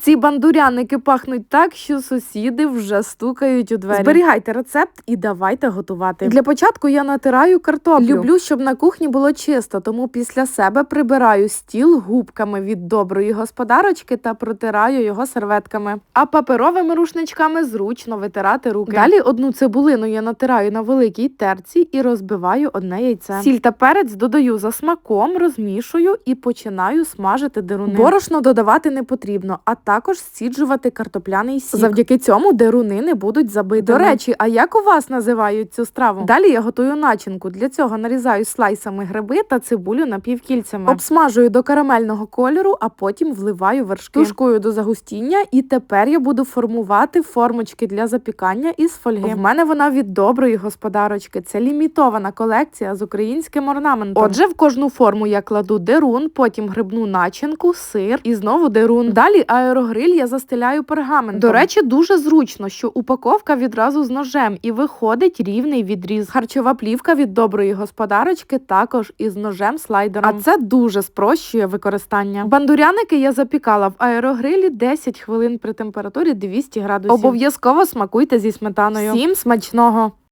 Ці бандуряники пахнуть так, що сусіди вже стукають у двері. Зберігайте рецепт і давайте готувати. Для початку я натираю картоплю. Люблю, щоб на кухні було чисто, тому після себе прибираю стіл губками від доброї господарочки та протираю його серветками. А паперовими рушничками зручно витирати руки. Далі одну цибулину я натираю на великій терці і розбиваю одне яйце. Сіль та перець додаю за смаком, розмішую і починаю смажити деруни. Борошно додавати не потрібно, а також сціджувати картопляний сік. Завдяки цьому деруни не будуть забити. До речі, а як у вас називають цю страву? Далі я готую начинку. Для цього нарізаю слайсами гриби та цибулю напівкільцями. Обсмажую до карамельного кольору, а потім вливаю вершки. Тушкую до загустіння, і тепер я буду формувати формочки для запікання із фольги. В мене вона від доброї господарочки. Це лімітована колекція з українським орнаментом. Отже, в кожну форму я кладу дерун, потім грибну начинку, сир і знову дерун. Далі аерогриль я застеляю пергаментом. До речі, дуже зручно, що упаковка відразу з ножем і виходить рівний відріз. Харчова плівка від доброї господарочки також із ножем слайдером. А це дуже спрощує використання. Бандуряники я запікала в аерогрилі 10 хвилин при температурі 200 градусів. Обов'язково смакуйте зі сметаною. Всім смачного!